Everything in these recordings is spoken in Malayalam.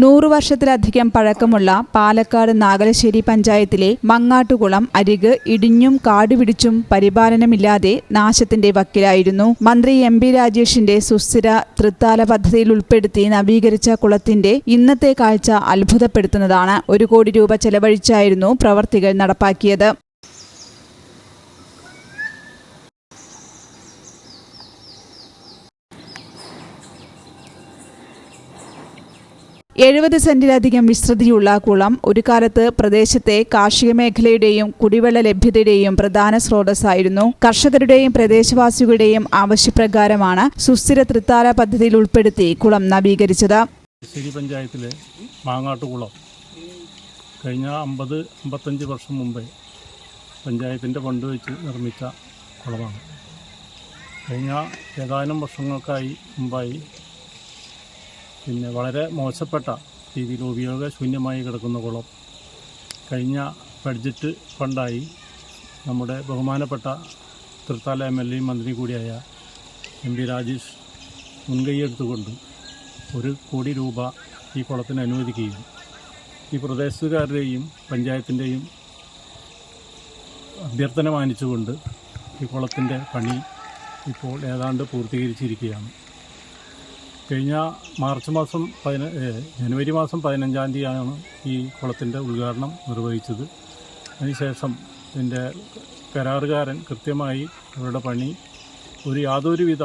നൂറു വർഷത്തിലധികം പഴക്കമുള്ള പാലക്കാട് നാഗലശ്ശേരി പഞ്ചായത്തിലെ മങ്ങാട്ടുകുളം അരിക് ഇടിഞ്ഞും കാടുപിടിച്ചും പരിപാലനമില്ലാതെ നാശത്തിന്റെ വക്കിലായിരുന്നു. മന്ത്രി എം പി രാജേഷിന്റെ സുസ്ഥിര തൃത്താല പദ്ധതിയിൽ ഉൾപ്പെടുത്തി നവീകരിച്ച കുളത്തിന്റെ ഇന്നത്തെ കാഴ്ച അത്ഭുതപ്പെടുത്തുന്നതാണ്. ഒരു കോടി രൂപ ചെലവഴിച്ചായിരുന്നു പ്രവർത്തികൾ നടപ്പാക്കിയത്. എഴുപത് സെന്റിലധികം വിസ്തൃതിയുള്ള കുളം ഒരു കാലത്ത് പ്രദേശത്തെ കാർഷിക മേഖലയുടെയും കുടിവെള്ള ലഭ്യതയുടെയും പ്രധാന സ്രോതസ്സായിരുന്നു. കർഷകരുടെയും പ്രദേശവാസികളുടെയും ആവശ്യപ്രകാരമാണ് സുസ്ഥിര തൃത്താല പദ്ധതിയിൽ ഉൾപ്പെടുത്തി കുളം നവീകരിച്ചത്. പഞ്ചായത്തിലെ മാങ്ങാട്ടുകുളം കഴിഞ്ഞ അമ്പത് അമ്പത്തഞ്ച് വർഷം മുമ്പേ പഞ്ചായത്തിന്റെ ഫണ്ട് വെച്ച് നിർമ്മിച്ച കുളമാണ്. കഴിഞ്ഞ ഏതാനും വർഷങ്ങൾക്കായി മുമ്പായി പിന്നെ വളരെ മോശപ്പെട്ട രീതിയിൽ ഉപയോഗശൂന്യമായി കിടക്കുന്ന കുളം. കഴിഞ്ഞ ബഡ്ജറ്റ് ഫണ്ടായി നമ്മുടെ ബഹുമാനപ്പെട്ട തൃത്താല എം എൽ എയും മന്ത്രി കൂടിയായ എം പി രാജേഷ് മുൻകൈയെടുത്തുകൊണ്ട് ഒരു കോടി രൂപ ഈ കുളത്തിന് അനുവദിക്കുകയും ഈ പ്രദേശത്തുകാരുടെയും പഞ്ചായത്തിന്റെയും അഭ്യർത്ഥന മാനിച്ചുകൊണ്ട് ഈ കുളത്തിന്റെ പണി ഇപ്പോൾ ഏതാണ്ട് പൂർത്തീകരിച്ചിരിക്കുകയാണ്. കഴിഞ്ഞ മാർച്ച് മാസം പതിന ജനുവരി മാസം പതിനഞ്ചാം തീയതിയാണ് ഈ കുളത്തിന്റെ ഉദ്ഘാടനം നിർവഹിച്ചത്. അതിനുശേഷം ഇതിന്റെ കരാറുകാരൻ കൃത്യമായി അവരുടെ പണി ഒരു യാതൊരുവിധ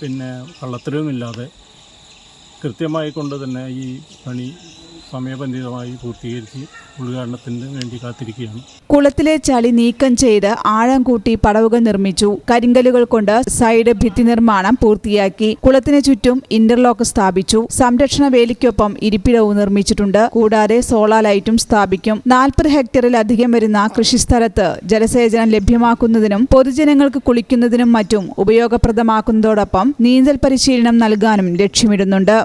പിന്നെ കള്ളത്തരവുമില്ലാതെ കൃത്യമായി കൊണ്ട് തന്നെ ഈ പണി സമയബന്ധിതമായി പൂർത്തീകരിച്ച് ഉദ്ഘാടനത്തിന് വേണ്ടി കാത്തിരിക്കുകയാണ്. കുളത്തിലെ ചളി നീക്കം ചെയ്ത് ആഴം കൂട്ടി പടവുകൾ നിർമ്മിച്ചു. കരിങ്കല്ലുകൾ കൊണ്ട് സൈഡ് ഭിത്തി നിർമ്മാണം പൂർത്തിയാക്കി കുളത്തിന് ചുറ്റും ഇന്റർലോക്ക് സ്ഥാപിച്ചു. സംരക്ഷണ വേലിക്കൊപ്പം ഇരിപ്പിടവും നിർമ്മിച്ചിട്ടുണ്ട്. കൂടാതെ സോളാർ ലൈറ്റും സ്ഥാപിക്കും. നാൽപ്പത് ഹെക്ടറിലധികം വരുന്ന കൃഷിസ്ഥലത്ത് ജലസേചനം ലഭ്യമാക്കുന്നതിനും പൊതുജനങ്ങൾക്ക് കുളിക്കുന്നതിനും മറ്റും ഉപയോഗപ്രദമാക്കുന്നതോടൊപ്പം നീന്തൽ പരിശീലനം നൽകാനും ലക്ഷ്യമിടുന്നുണ്ട്.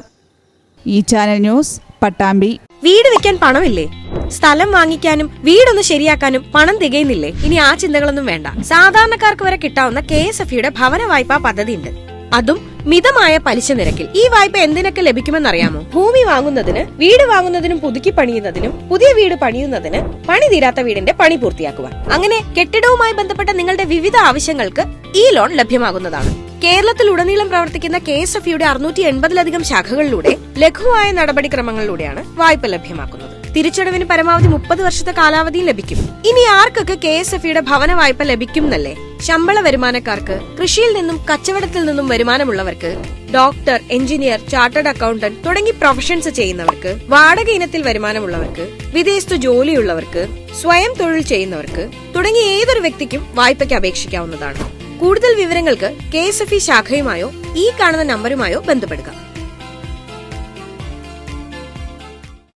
ഈ ചാനൽ ന്യൂസ് പട്ടാമ്പി. വീട് വെക്കാൻ പണമില്ലേ? സ്ഥലം വാങ്ങിക്കാനും വീടൊന്ന് ശരിയാക്കാനും പണം തികയുന്നില്ലേ? ഇനി ആ ചിന്തകളൊന്നും വേണ്ട. സാധാരണക്കാർക്ക് വരെ കിട്ടാവുന്ന കെ എസ് എഫ് യുടെ ഭവന വായ്പാ പദ്ധതി ഉണ്ട് അതും മിതമായ പലിശ നിരക്കിൽ. ഈ വായ്പ എന്തിനൊക്കെ ലഭിക്കുമെന്നറിയാമോ? ഭൂമി വാങ്ങുന്നതിന് വീട് വാങ്ങുന്നതിനും പുതുക്കി പണിയുന്നതിനും പുതിയ വീട് പണിയുന്നതിന് പണി തീരാത്ത വീടിന്റെ പണി പൂർത്തിയാക്കുവാൻ. അങ്ങനെ കെട്ടിടവുമായി ബന്ധപ്പെട്ട നിങ്ങളുടെ വിവിധ ആവശ്യങ്ങൾക്ക് ഈ ലോൺ ലഭ്യമാകുന്നതാണ്. കേരളത്തിൽ ഉടനീളം പ്രവർത്തിക്കുന്ന കെ എസ് എഫ് യുടെ അറുന്നൂറ്റി എൺപതിലധികം ശാഖകളിലൂടെ ലഘുവായ നടപടിക്രമങ്ങളിലൂടെയാണ് വായ്പ ലഭ്യമാക്കുന്നത്. തിരിച്ചടവിന് പരമാവധി മുപ്പത് വർഷത്തെ കാലാവധിയും ലഭിക്കും. ഇനി ആർക്കൊക്കെ കെ എസ് എഫ് യുടെ ഭവന വായ്പ ലഭിക്കും എന്നല്ലേ ശമ്പള വരുമാനക്കാർക്ക് കൃഷിയിൽ നിന്നും കച്ചവടത്തിൽ നിന്നും വരുമാനമുള്ളവർക്ക് ഡോക്ടർ എഞ്ചിനീയർ ചാർട്ടേഡ് അക്കൗണ്ടന്റ് തുടങ്ങി പ്രൊഫഷൻസ് ചെയ്യുന്നവർക്ക് വാടക ഇനത്തിൽ വരുമാനമുള്ളവർക്ക് വിദേശത്ത് ജോലിയുള്ളവർക്ക് സ്വയം തൊഴിൽ ചെയ്യുന്നവർക്ക് തുടങ്ങി ഏതൊരു വ്യക്തിക്കും വായ്പയ്ക്ക് അപേക്ഷിക്കാവുന്നതാണ്. കൂടുതൽ വിവരങ്ങൾക്ക് കെ എസ് എഫ് ഇ ശാഖയുമായോ ഈ കാണുന്ന നമ്പറുമായോ ബന്ധപ്പെടുക.